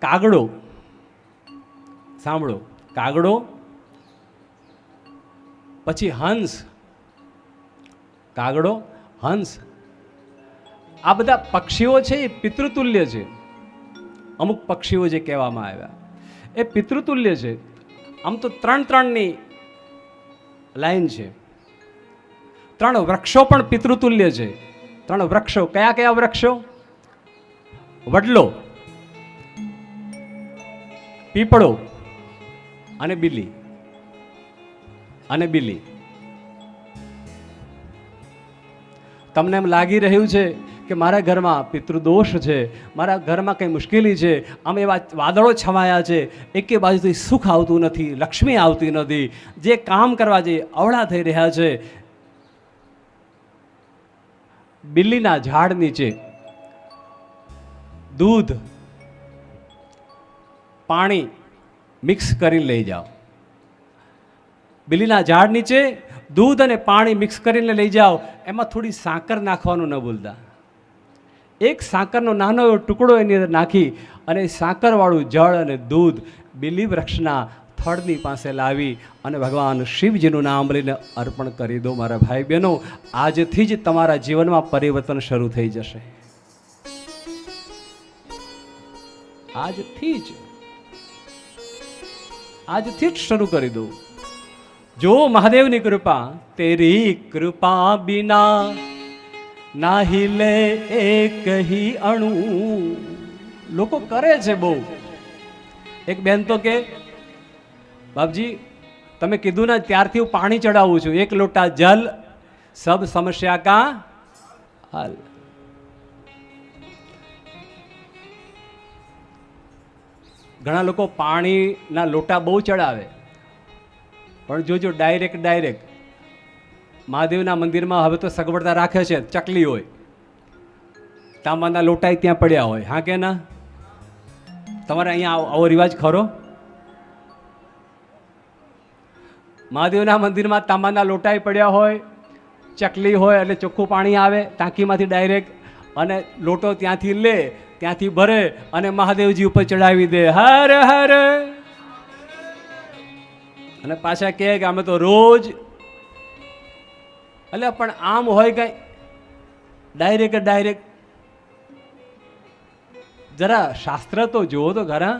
કાગડો. સાંભળો. કાગડો. પછી હંસ. કાગડો, હંસ. આ બધા પક્ષીઓ છે એ પિતૃતુલ્ય છે. અમુક પક્ષીઓ જે કહેવામાં આવ્યા. એ પિતૃતુલ્ય છે. આમ તો ત્રણ ત્રણની લાઈન છે. ત્રણ વૃક્ષો પણ પિતૃતુલ્ય છે. ત્રણ વૃક્ષો. કયા કયા વૃક્ષો? વડલો. પીપળો અને બિલ્લી અને બિલ્લી તમને એમ લાગી રહ્યું છે કે મારા ઘરમાં પિતૃદોષ છે, મારા ઘરમાં કંઈ મુશ્કેલી છે, આમ એવા વાદળો છવાયા છે, એકે બાજુથી સુખ આવતું નથી, લક્ષ્મી આવતી નથી, જે કામ કરવા જે અવળા થઈ રહ્યા છે. બિલ્લીના ઝાડ નીચે દૂધ પાણી મિક્સ કરીને લઈ જાઓ. બિલીના ઝાડ નીચે દૂધ અને પાણી મિક્સ કરીને લઈ જાઓ. એમાં થોડી સાકર નાખવાનું ન ભૂલતા. એક સાકરનો નાનો એવો ટુકડો એની અંદર નાખી અને સાકરવાળું જળ અને દૂધ બિલી વૃક્ષના થડની પાસે લાવી અને ભગવાન શિવજીનું નામ લઈને અર્પણ કરી દો મારા ભાઈ બહેનો. આજથી જ તમારા જીવનમાં પરિવર્તન શરૂ થઈ જશે. આજથી જ આજથી જ શરૂ કરી દઉં. જો મહાદેવની કૃપા તેરી કૃપા બિના નાહી લે એ કહી અણુ લોકો કરે છે બહુ. એક બેન તો કે, બાપજી, તમે કીધું ને ત્યારથી હું પાણી ચડાવું છું. એક લોટા જલ, સબ સમસ્યા કા હલ. ઘણા લોકો પાણીના લોટા બહુ ચડાવે. પણ જોજો ડાયરેક્ટ ડાયરેક્ટ મહાદેવના મંદિરમાં હવે તો સગવડતા રાખે છે, ચકલી હોય. તાંબાના લોટા ત્યાં પડ્યા હોય. હા કે ના? તમારે અહીંયા આવો રિવાજ ખરો? મહાદેવના મંદિરમાં તાંબાના લોટાઈ પડ્યા હોય, ચકલી હોય એટલે ચોખ્ખું પાણી આવે, ટાંકીમાંથી ડાયરેક્ટ અને લોટો ત્યાંથી લે, ત્યાંથી ભરે અને મહાદેવજી ઉપર ચડાવી દે. હર હર. અને પાછા કહે કે અમે તો રોજ એટલે પણ આમ હોય કઈ? ડાયરેક્ટ ડાયરેક્ટ જરા શાસ્ત્ર તો જુઓ તો ખરા.